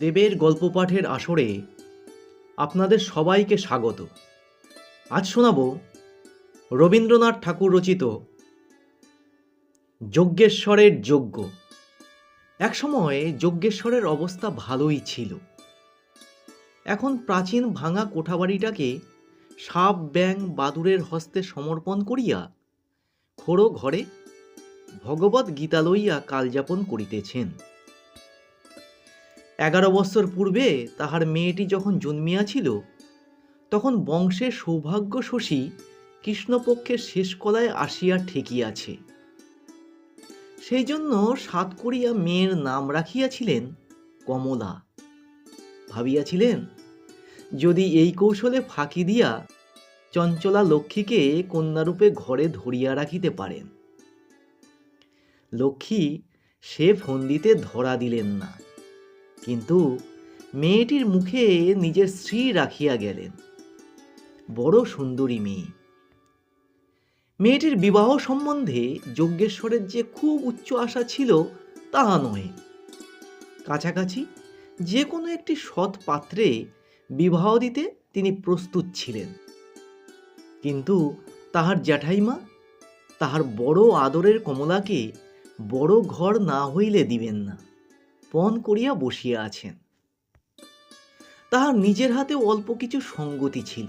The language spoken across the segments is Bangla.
দেবের গল্প পাঠের আসরে আপনাদের সবাইকে স্বাগত। আজ শোনাব রবীন্দ্রনাথ ঠাকুর রচিত যজ্ঞেশ্বরের যজ্ঞ। একসময় যজ্ঞেশ্বরের অবস্থা ভালোই ছিল। এখন প্রাচীন ভাঙা কোঠাবাড়িটাকে সাপ ব্যাং বাদুরের হস্তে সমর্পণ করিয়া খোড়ো ঘরে ভগবত গীতা লইয়া কালযাপন করিতেছেন। এগারো বৎসর পূর্বে তাহার মেয়েটি যখন জন্মিয়াছিল, তখন বংশের সৌভাগ্য শশী কৃষ্ণপক্ষের শেষ কলায় আসিয়া ঠেকিয়াছে। সেই জন্য সাত করিয়া মেয়ের নাম রাখিয়াছিলেন কমলা। ভাবিয়াছিলেন, যদি এই কৌশলে ফাঁকি দিয়া চঞ্চলা লক্ষ্মীকে কন্যারূপে ঘরে ধরিয়া রাখিতে পারেন। লক্ষ্মী সে ফন্দিতে ধরা দিলেন না। কিন্তু মেয়েটির মুখে নিজের স্ত্রী রাখিয়া গেলেন। বড় সুন্দরী মেয়ে। মেয়েটির বিবাহ সম্বন্ধে যজ্ঞেশ্বরের যে খুব উচ্চ আশা ছিল তাহা নয়। কাছাকাছি যে কোনো একটি সৎ পাত্রে বিবাহ দিতে তিনি প্রস্তুত ছিলেন। কিন্তু তাহার জ্যাঠাইমা তাহার বড় আদরের কমলাকে বড় ঘর না হইলে দিবেন না। পণ করিয়া বসিয়া আছেন। তাহার নিজের হাতে অল্প কিছু সঙ্গতি ছিল।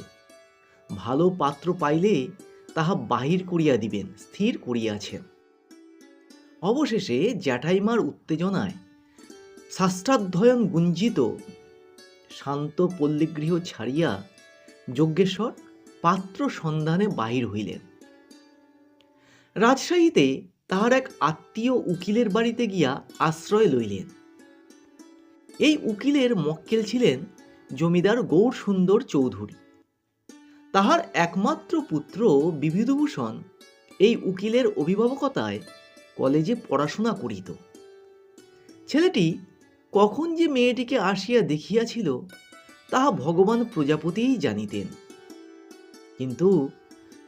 ভালো পাত্র পাইলে তাহা বাহির করিয়া দিবেন, স্থির করিয়াছেন। অবশেষে জ্যাঠাইমার উত্তেজনায় শাস্ত্রাধ্যয়ন গুঞ্জিত শান্ত পল্লীগৃহ ছাড়িয়া যজ্ঞেশ্বর পাত্র সন্ধানে বাহির হইলেন। রাজশাহীতে তাহার এক আত্মীয় উকিলের বাড়িতে গিয়া আশ্রয় লইলেন। এই উকিলের মক্কেল ছিলেন জমিদার গৌর সুন্দর চৌধুরী। তাহার একমাত্র পুত্র বিবিধভূষণ এই উকিলের অভিভাবকতায় কলেজে পড়াশোনা করিত। ছেলেটি কখন যে মেয়েটিকে আসিয়া দেখিয়াছিল, তাহা ভগবান প্রজাপতিই জানিতেন। কিন্তু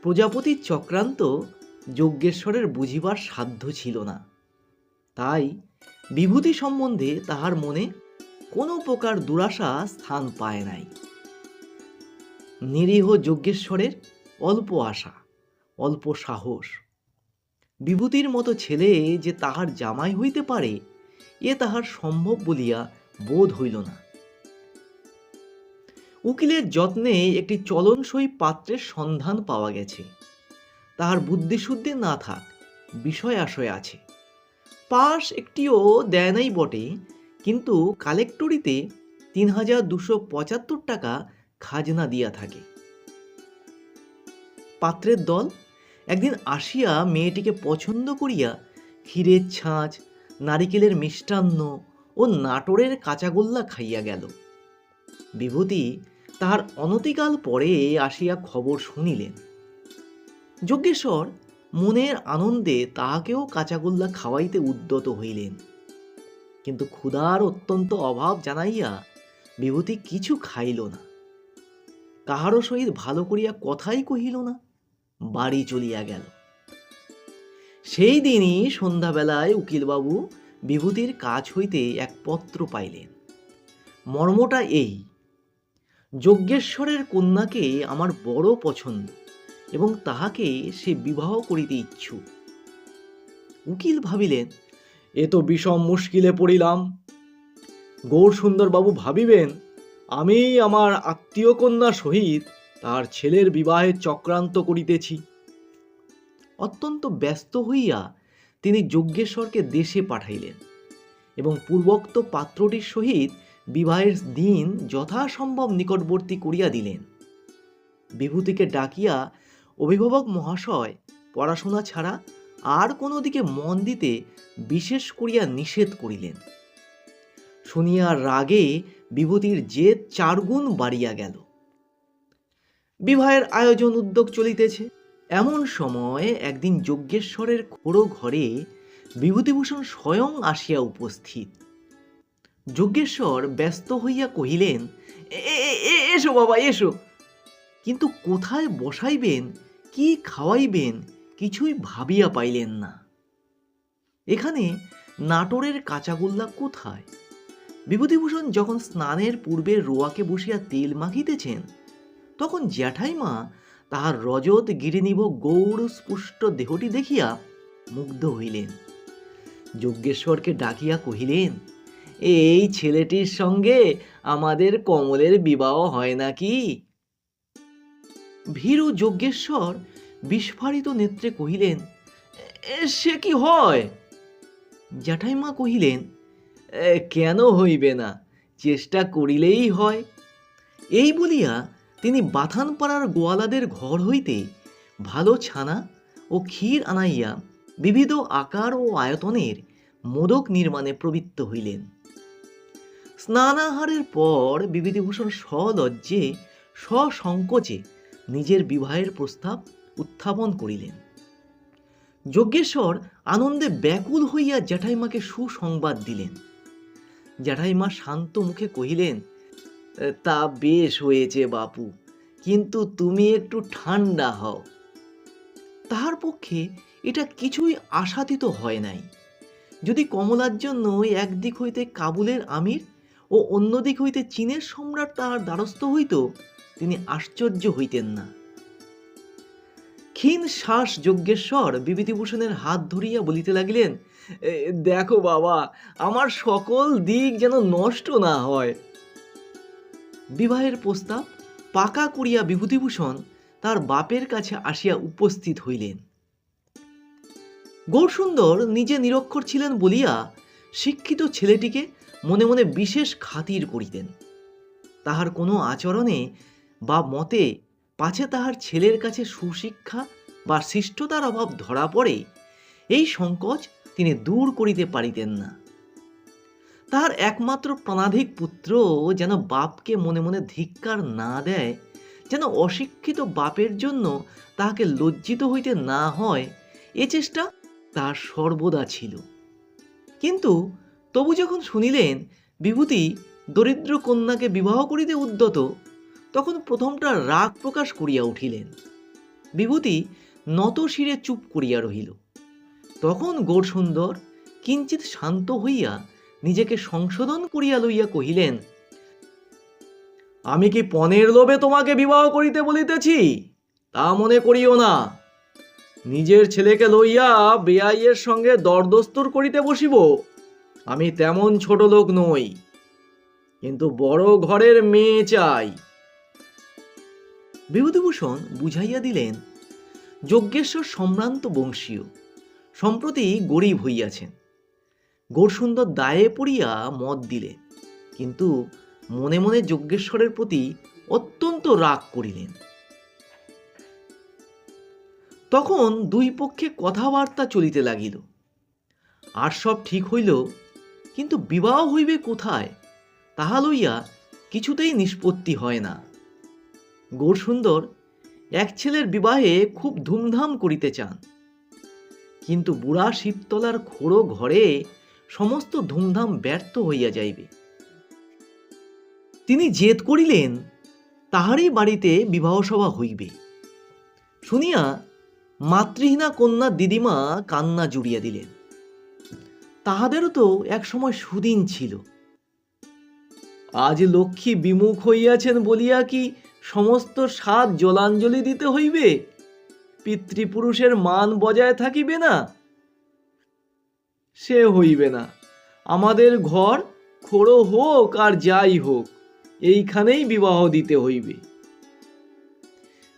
প্রজাপতির চক্রান্ত যজ্ঞেশ্বরের বুঝিবার সাধ্য ছিল না। তাই বিভূতি সম্বন্ধে তাহার মনে কোনো প্রকার দুরাশা স্থান পায় নাই। নিরীহ যজ্ঞেশ্বরের অল্প আশা, অল্প সাহস। বিভূতির মতো ছেলে যে তাহার জামাই হইতে পারে, এ তাহার সম্ভব বলিয়া বোধ হইল না। উকিলের যত্নে একটি চলনসই পাত্রের সন্ধান পাওয়া গেছে। তাহার বুদ্ধিশুদ্ধি না থাক বিষয় আশয় আছে। পাশ একটিও দেয় নাই বটে কিন্তু কালেক্টরিতে তিন হাজার দুশো পঁচাত্তর টাকা খাজনা দিয়া থাকে। পাত্রের দল একদিন আসিয়া মেয়েটিকে পছন্দ করিয়া ক্ষীরের ছাঁচ, নারিকেলের মিষ্টান্ন ও নাটোরের কাঁচাগোল্লা খাইয়া গেল। বিভূতি তাহার অনতিকাল পরে আসিয়া খবর শুনিলেন। যজ্ঞেশ্বর মনের আনন্দে তাহাকেও কাঁচাগোল্লা খাওয়াইতে উদ্যত হইলেন। কিন্তু ক্ষুধার অত্যন্ত অভাব জানাইয়া বিভূতি কিছু খাইল না। কাহারও সহিত ভালো করিয়া কথাই কহিল না, বাড়ি চলিয়া গেল। সেই দিনই সন্ধ্যাবেলায় উকিলবাবু বিভূতির কাছ হইতে এক পত্র পাইলেন। মর্মটা এই, যজ্ঞেশ্বরের কন্যাকে আমার বড় পছন্দ এবং তাহাকে সে বিবাহ করিতে ইচ্ছুক। উকিল ভাবিলেন এ তো বিষম মুশকিলে পড়িলাম। গৌর সুন্দরবাবু ভাবিবেন আমি আমার আত্মীয় কন্যা সহিত তার ছেলের বিবাহে চক্রান্ত করিতেছি। অত্যন্ত ব্যস্ত হইয়া তিনি যজ্ঞেশ্বরকে দেশে পাঠাইলেন এবং পূর্বোক্ত পাত্রটির সহিত বিবাহের দিন যথাসম্ভব নিকটবর্তী করিয়া দিলেন। বিভূতিকে ডাকিয়া, অভিভাবক মহাশয়, পড়াশোনা ছাড়া আর কোনো দিকে মন দিতে বিশেষ করিয়া নিষেধ করিলেন। শুনিয়া রাগে বিভূতির জেদ চারগুণ বাড়িয়া গেল। বিবাহের আয়োজন উদ্যোগ চলিতেছে। এমন সময় একদিন যজ্ঞেশ্বরের খোড়ো ঘরে বিভূতিভূষণ স্বয়ং আসিয়া উপস্থিত। যজ্ঞেশ্বর ব্যস্ত হইয়া কহিলেন, "এ- এ- এ- এসো বাবা, এসো। কিন্তু কোথায় বসাইবেন, কি খাওয়াইবেন কিছুই ভাবিয়া পাইলেন না। এখানে নাটোরের কাঁচাগোল্লা কোথায়? বিভূতিভূষণ যখন স্নানের পূর্বে রোয়াকে বসিয়া তেল মাখিতেছেন, তখন জ্যাঠাইমা তাহার রজত গিরিনিভ গৌর স্পুষ্ট দেহটি দেখিয়া মুগ্ধ হইলেন। যজ্ঞেশ্বরকে ডাকিয়া কহিলেন, এই ছেলেটির সঙ্গে আমাদের কমলের বিবাহ হয় নাকি? ভীরু যজ্ঞেশ্বর বিস্ফারিত নেত্রে কহিলেন সে কি হয়? জ্যাঠাইমা কহিলেন কেন হইবে না, চেষ্টা করিলেই হয়। এই বলিয়া তিনি বাথানপাড়ার গোয়ালাদের ঘর হইতে ভালো ছানা ও ক্ষীর আনাইয়া বিবিধ আকার ও আয়তনের মোদক নির্মাণে প্রবৃত্ত হইলেন। স্নানাহারের পর বিবিধিভূষণ সলজ্জে সসংকোচে নিজের বিবাহের প্রস্তাব উত্থাপন করিলেন। যজ্ঞেশ্বর আনন্দে ব্যাকুল হইয়া জ্যাঠাইমাকে সুসংবাদ দিলেন। জ্যাঠাইমা শান্ত মুখে কহিলেন তা বেশ হয়েছে বাপু, কিন্তু তুমি একটু ঠান্ডা হও। তাহার পক্ষে এটা কিছুই আশাতীত হয় নাই। যদি কমলার জন্য একদিক হইতে কাবুলের আমির ও অন্য দিক হইতে চীনের সম্রাট তাহার দ্বারস্থ হইত, তিনি আশ্চর্য হইতেন না। ক্ষীণ শ্বাস যজ্ঞেশ্বর বিভূতিভূষণের হাত ধরিয়া বলিতে লাগিলেন দেখো বাবা, আমার সকল দিক যেন নষ্ট না হয়। বিবাহের প্রস্তাব পাকা করিয়া বিভূতিভূষণ তার বাপের কাছে আসিয়া উপস্থিত হইলেন। গৌরসুন্দর নিজে নিরক্ষর ছিলেন বলিয়া শিক্ষিত ছেলেটিকে মনে মনে বিশেষ খাতির করিতেন। তাহার কোনো আচরণে বা মতে পাছে তাহার ছেলের কাছে সুশিক্ষা বা শিষ্টতার অভাব ধরা পড়ে, এই সংকোচ তিনি দূর করিতে পারিতেন না। তাহার একমাত্র প্রাণাধিক পুত্র যেন বাপকে মনে মনে ধিক্কার না দেয়, যেন অশিক্ষিত বাপের জন্য তাহাকে লজ্জিত হইতে না হয়, এ চেষ্টা তার সর্বদা ছিল। কিন্তু তবু যখন শুনিলেন, বিভূতি দরিদ্র কন্যাকে বিবাহ করিতে উদ্যত তখন প্রথমটা রাগ প্রকাশ করিয়া উঠিলেন। বিভূতি নত শিরে চুপ করিয়া রহিল। তখন গৌরসুন্দর কিঞ্চিত শান্ত হইয়া নিজেকে সংশোধন করিয়া লইয়া কহিলেন, আমি কি পনেরো লোভে তোমাকে বিবাহ করিতে বলিতেছি? তা মনে করিও না। নিজের ছেলেকে লইয়া বেআইয়ের সঙ্গে দরদস্তুর করিতে বসিব। আমি তেমন ছোট লোক নই, কিন্তু বড় ঘরের মেয়ে চাই। বিভূতিভূষণ বুঝাইয়া দিলেন, যজ্ঞেশ্বর সম্ভ্রান্ত বংশীয়, সম্প্রতি গরিব হইয়াছেন। গৌরসুন্দর দায়ে পড়িয়া মত দিলেন কিন্তু মনে মনে যজ্ঞেশ্বরের প্রতি অত্যন্ত রাগ করিলেন। তখন দুই পক্ষে কথাবার্তা চলিতে লাগিল। আর সব ঠিক হইল, কিন্তু বিবাহ হইবে কোথায়, তাহা লইয়া কিছুতেই নিষ্পত্তি হয় না। গৌরসুন্দর এক ছেলের বিবাহে খুব ধুমধাম করিতে চান। কিন্তু বুড়া শিবতলার খোড়ো ঘরে সমস্ত ধুমধাম ব্যর্থ হইয়া যাইবে। তিনি জেদ করিলেন, তাহারই বাড়িতে বিবাহ সভা হইবে। শুনিয়া মাতৃহীনা কন্যা দিদিমা কান্না জুড়িয়া দিলেন। তাহাদেরও তো একসময় সুদিন ছিল। আজ লক্ষ্মী বিমুখ হইয়াছেন বলিয়া কি সমস্ত সাত জলাঞ্জলি দিতে হইবে। পিতৃপুরুষের মান বজায় থাকিবে না। সে হইবে না। আমাদের ঘর খোড়ো হোক আর যাই হোক, এইখানেই বিবাহ দিতে হইবে।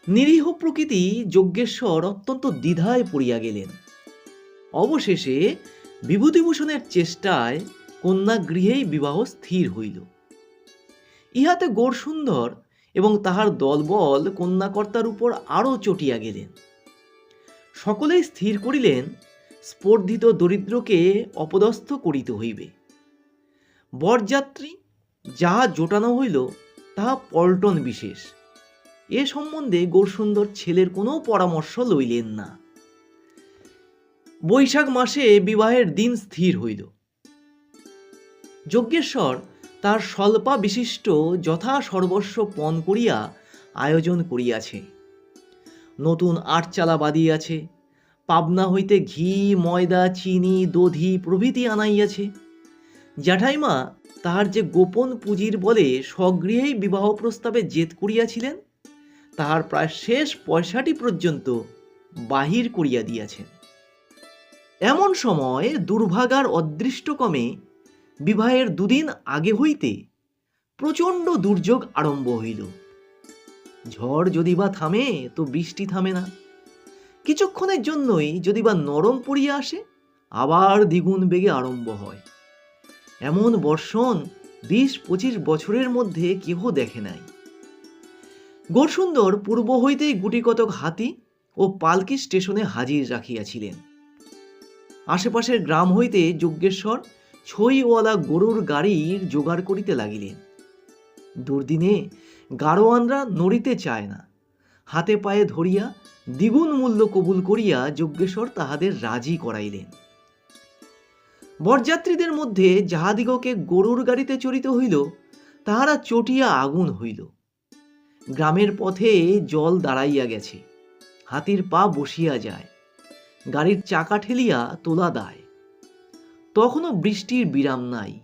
নিরীহ প্রকৃতি যজ্ঞেশ্বর অত্যন্ত দ্বিধায় পড়িয়া গেলেন। অবশেষে বিভূতিভূষণের চেষ্টায় কন্যা গৃহেই বিবাহ স্থির হইল। ইহাতে গৌরসুন্দর এবং তাহার দলবল কন্যাকর্তার উপর আরও চটিয়া গেলেন। সকলেই স্থির করিলেন, স্পর্ধিত দরিদ্রকে অপদস্থ করিতে হইবে। বরযাত্রী যাহা জোটানো হইল, তাহা পল্টন বিশেষ। এ সম্বন্ধে গৌরসুন্দর ছেলের কোনো পরামর্শ লইলেন না। বৈশাখ মাসে বিবাহের দিন স্থির হইল। যজ্ঞেশ্বর তার স্বল্পা বিশিষ্ট যথা সর্বস্ব পণ করিয়া আয়োজন করিয়াছে। নতুন আটচালা বাঁধিয়াছে। পাবনা হইতে ঘি, ময়দা, চিনি, দধি প্রভৃতি আনাইয়াছে। জ্যাঠাইমা তাহার যে গোপন পুঁজির বলে স্বগৃহেই বিবাহ প্রস্তাবে জেদ করিয়াছিলেন, তাহার প্রায় শেষ পয়সাটি পর্যন্ত বাহির করিয়া দিয়াছেন। এমন সময় দুর্ভাগার অদৃষ্টক্রমে বিবাহের দুদিন আগে হইতে প্রচণ্ড দুর্যোগ আরম্ভ হইল। ঝড় যদি বা থামে, তো বৃষ্টি থামে না। কিছুক্ষণের জন্যই যদি বা নরম পড়িয়া আসে, আবার দ্বিগুণ বেগে আরম্ভ হয়। এমন বর্ষণ বিশ পঁচিশ বছরের মধ্যে কেহ দেখে নাই। গোরসুন্দর পূর্ব হইতেই গুটিকতক হাতি ও পালকি স্টেশনে হাজির রাখিয়াছিলেন। আশেপাশের গ্রাম হইতে যজ্ঞেশ্বর ছইওয়ালা গরুর গাড়ির জোগাড় করিতে লাগিলেন। দুর্দিনে গাড়োয়ানরা নড়িতে চায় না। হাতে পায়ে ধরিয়া দ্বিগুণ মূল্য কবুল করিয়া যজ্ঞেশ্বর তাহাদের রাজি করাইলেন। বরযাত্রীদের মধ্যে যাহাদিগকে গরুর গাড়িতে চড়িতে হইল, তাহারা চটিয়া আগুন হইল। গ্রামের পথে জল দাঁড়াইয়া গেছে। হাতির পা বসিয়া যায়। গাড়ির চাকা ঠেলিয়া তোলা দায়। তখনও বৃষ্টির বিরাম নাই।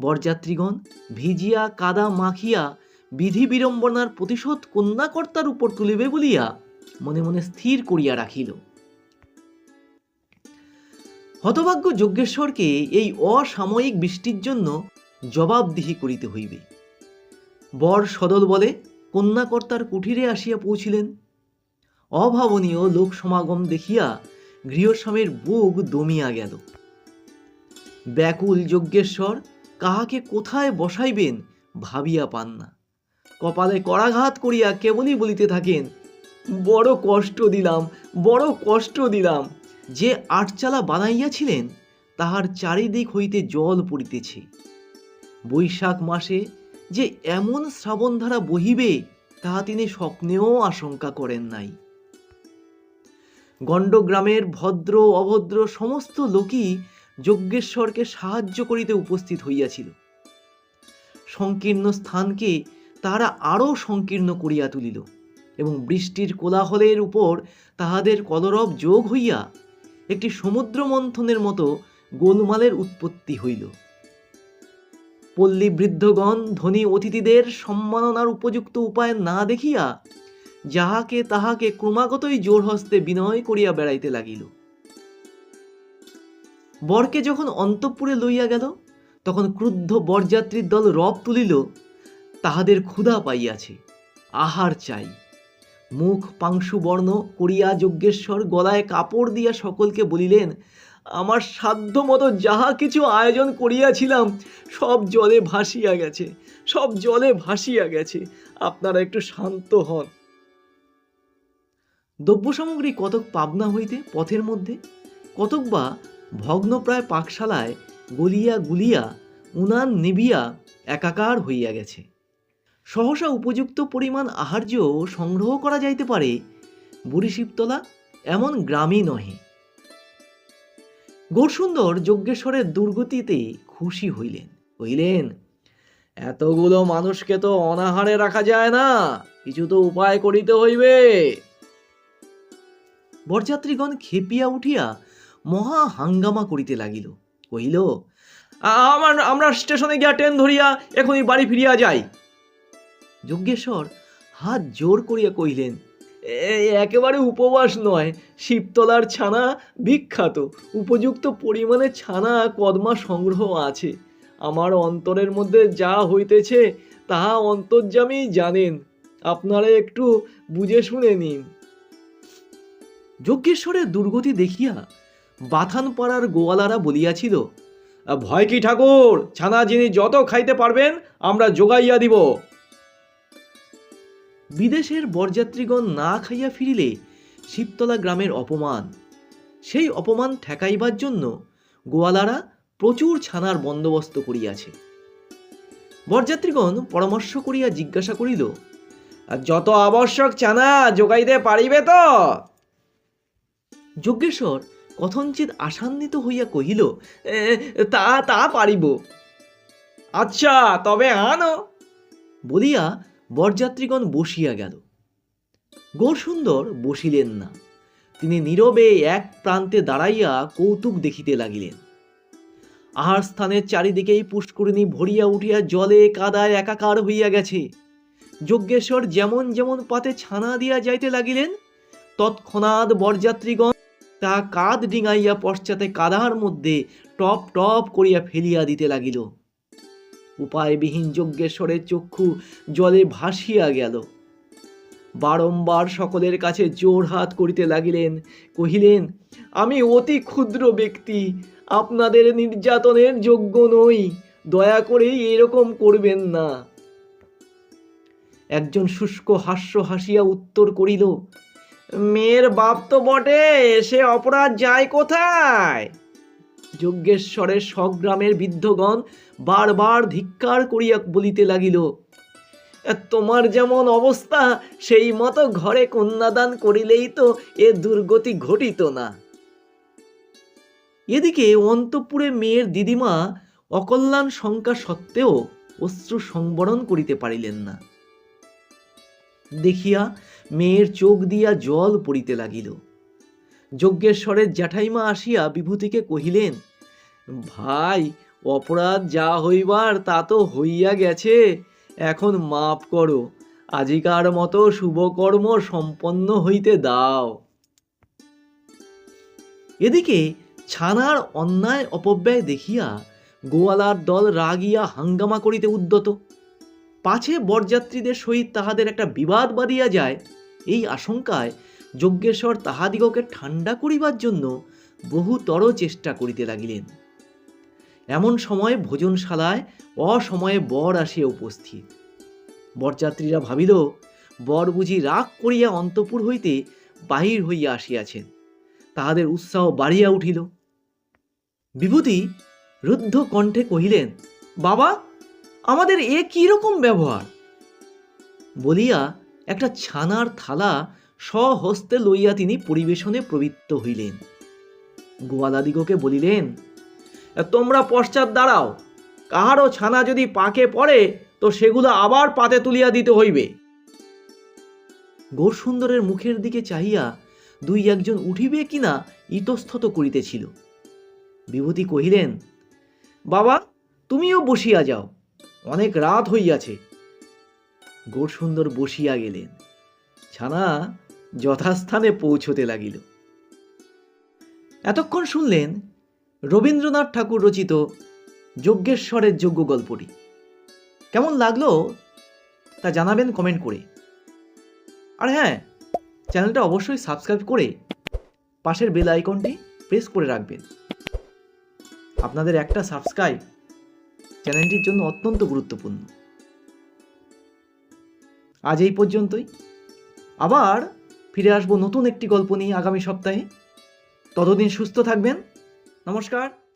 বরযাত্রীগণ, ভিজিয়া, কাদা মাখিয়া, বিধি বিড়ম্বনার প্রতিশোধ কন্যাকর্তার উপর তুলিবে বলিয়া মনে মনে স্থির করিয়া রাখিল। হতভাগ্য যজ্ঞেশ্বরকে এই অসাময়িক বৃষ্টির জন্য জবাবদিহি করিতে হইবে। বর সদল বলে কন্যাকর্তার কুঠিরে আসিয়া পৌঁছিলেন। অভাবনীয় লোক সমাগম দেখিয়া গৃহস্বামীর বুক দমিয়া গেল। ব্যাকুল যজ্ঞেশ্বর কাহাকে কোথায় বসাইবেন ভাবিয়া পান না। কপালে করাঘাত করিয়া কেবলই বলিতে থাকেন, বড় কষ্ট দিলাম, বড় কষ্ট দিলাম। যে আটচালা বানাইয়াছিলেন, তাহার চারিদিক হইতে জল পড়িতেছে। বৈশাখ মাসে যে এমন শ্রাবণধারা বহিবে তাহা তিনি স্বপ্নেও আশঙ্কা করেন নাই। গণ্ডগ্রামের ভদ্র অভদ্র সমস্ত লোকই যজ্ঞেশ্বরকে সাহায্য করিতে উপস্থিত হইয়াছিল। সংকীর্ণ স্থানকে তাহারা আরও সংকীর্ণ করিয়া তুলিল এবং বৃষ্টির কোলাহলের উপর তাহাদের কলরব যোগ হইয়া একটি সমুদ্র মন্থনের মতো গোলমালের উৎপত্তি হইল। পল্লী বৃদ্ধগণ, ধনী অতিথিদের সম্মাননার উপযুক্ত উপায় না দেখিয়া যাহাকে তাহাকে ক্রমাগতই জোর হস্তে বিনয় করিয়া বেড়াইতে লাগিল। বরকে যখন অন্তঃপুরে লইয়া গেল, তখন ক্রুদ্ধ বরযাত্রীর দল রব তুলিল, তাহাদের ক্ষুধা পাইয়াছে, আহার চাই। মুখ পাংশু বর্ণ করিয়া যজ্ঞেশ্বর গলায় কাপড় দিয়া সকলকে বলিলেন, আমার সাধ্য মতো যাহা কিছু আয়োজন করিয়াছিলাম, সব জলে ভাসিয়া গেছে, সব জলে ভাসিয়া গেছে, আপনারা একটু শান্ত হন। দ্রব্য সামগ্রী কতক পাবনা হইতে পথের মধ্যে, কতক বা ভগ্নপ্রায় পাকশালায় গলিয়া গুলিয়া, উনান নিবিয়া একাকার হইয়া গেছে। সহসা উপযুক্ত পরিমাণ আহার্য সংগ্রহ করা যাইতে পারে বুড়িশিবতলা, এমন গ্রামই নহে। গৌরসুন্দর যজ্ঞেশ্বরের দুর্গতিতে খুশি হইলেন। কহিলেন, এতগুলো মানুষকে তো অনাহারে রাখা যায় না, কিছু তো উপায় করিতে হইবে। বরযাত্রীগণ খেপিয়া উঠিয়া মহা হাঙ্গামা করিতে লাগিল। কহিল আমার, আমরা স্টেশনে গিয়া ট্রেন ধরিয়া এখনই বাড়ি ফিরিয়া যাই। যজ্ঞেশ্বর হাত জোর করিয়া কহিলেন, "এ- একেবারে উপবাস নয়, শিবতলার ছানা বিখ্যাত। উপযুক্ত পরিমাণে ছানা কদমা সংগ্রহ আছে। আমার অন্তরের মধ্যে যা হইতেছে, তাহা অন্তর্যামী জানেন। আপনারা একটু বুঝে শুনে নিন। যজ্ঞেশ্বরের দুর্গতি দেখিয়া বাথানপাড়ার গোয়ালারা বলিয়াছিল, ভয় কি ঠাকুর? ছানা যিনি যত খাইতে পারবেন, আমরা যোগাইয়া দিব। বিদেশের বরযাত্রীগণ না খাইয়া ফিরিলে শিবতলা গ্রামের অপমান। সেই অপমান ঠেকাইবার জন্য গোয়ালারা প্রচুর ছানার বন্দোবস্ত করিয়াছে। বরযাত্রীগণ পরামর্শ করিয়া জিজ্ঞাসা করিল, যত আবশ্যক ছানা যোগাইতে পারিবে তো? যজ্ঞেশ্বর কথঞ্চিত আশান্বিত হইয়া কহিল তা তা পারিব। আচ্ছা তবে আনো। বলিয়া বরযাত্রীগণ বসিয়া গেল। গৌরসুন্দর বসিলেন না। তিনি নীরবে এক প্রান্তে দাঁড়াইয়া কৌতুক দেখিতে লাগিলেন। আহার স্থানের চারিদিকেই পুষ্করিণী ভরিয়া উঠিয়া জলে কাদায় একাকার হইয়া গেছে। যজ্ঞেশ্বর যেমন যেমন পাতে ছানা দিয়া যাইতে লাগিলেন, তৎক্ষণাৎ বরযাত্রীগণ তা কাঁধ ডিঙাইয়া পশ্চাতে কাদার মধ্যে টপ টপ করিয়া ফেলিয়া দিতে লাগিল। উপায়বিহীন যজ্ঞেশ্বরের চক্ষু জলে ভাসিয়া গেল। বারম্বার সকলের কাছে জোর হাত করিতে লাগিলেন, কহিলেন, আমি অতি ক্ষুদ্র ব্যক্তি, আপনাদের নির্যাতনের যোগ্য নই, দয়া করে এরকম করবেন না। একজন শুষ্ক হাস্য হাসিয়া উত্তর করিল মেয়ের বাপ তো বটে, সে অপরাধ যায় কোথায়? যজ্ঞেশ্বরের স্বগ্রামের বৃদ্ধগণ বারবার ধিক্কার করিয়া বলিতে লাগিল, তোমার যেমন অবস্থা, সেই মতো ঘরে কন্যাদান করিলেই তো এ দুর্গতি ঘটিত না। এদিকে অন্তপুরে মেয়ের দিদিমা অকল্যাণ শঙ্কা সত্ত্বেও অশ্রু সংবরণ করিতে পারিলেন না। দেখিয়া মেয়ের চোখ দিয়া জল পড়িতে লাগিল। যজ্ঞেশ্বরের জ্যাঠাইমা আসিয়া বিভূতিকে কহিলেন, ভাই, অপরাধ যা হইবার তা তো হইয়া গেছে। এখন মাপ করো। আজিকার মতো শুভকর্ম সম্পন্ন হইতে দাও। এদিকে ছানার অন্যায় অপব্যয় দেখিয়া গোয়ালার দল রাগিয়া হাঙ্গামা করিতে উদ্যত। পাছে বরযাত্রীদের সহিত তাহাদের একটা বিবাদ বাঁধিয়া যায়, এই আশঙ্কায় যজ্ঞেশ্বর তাহাদিগকে ঠান্ডা করিবার জন্য বহুতর চেষ্টা করিতে লাগিলেন। এমন সময় ভোজনশালায় অসময়ে বর আসিয়া উপস্থিত। বরযাত্রীরা ভাবিল, বর বুঝি রাগ করিয়া অন্তপুর হইতে বাহির হইয়া আসিয়াছেন। তাহাদের উৎসাহ বাড়িয়া উঠিল। বিভূতি রুদ্ধ কণ্ঠে কহিলেন, বাবা আমাদের এ কি রকম ব্যবহার? বলিয়া একটা ছানার থালা স্বহস্তে লইয়া তিনি পরিবেশনে প্রবৃত্ত হইলেন। গোয়ালাদিগকে বলিলেন, তোমরা পশ্চাৎ দাঁড়াও, কাহারও ছানা যদি পাকে পড়ে, তো সেগুলো আবার পাতে তুলিয়া দিতে হইবে। গৌরসুন্দরের মুখের দিকে চাহিয়া দুই একজন উঠিবে কিনা ইতস্তত করিতেছিল। বিভূতি কহিলেন, বাবা, তুমিও বসিয়া যাও। অনেক রাত হইয়াছে। গৌরসুন্দর বসিয়া গেলেন। ছানা যথাস্থানে পৌঁছতে লাগিল। এতক্ষণ শুনলেন রবীন্দ্রনাথ ঠাকুর রচিত যজ্ঞেশ্বরের যোগ্য গল্পটি। কেমন লাগল তা জানাবেন কমেন্ট করে। আর হ্যাঁ চ্যানেলটা অবশ্যই সাবস্ক্রাইব করে পাশের বেল আইকনটি প্রেস করে রাখবেন। আপনাদের একটা সাবস্ক্রাইব চ্যানেলটির জন্য অত্যন্ত গুরুত্বপূর্ণ। আজ এই পর্যন্তই। আবার ফিরে আসব নতুন একটি গল্প নিয়ে আগামী সপ্তাহে। ততদিন সুস্থ থাকবেন। নমস্কার।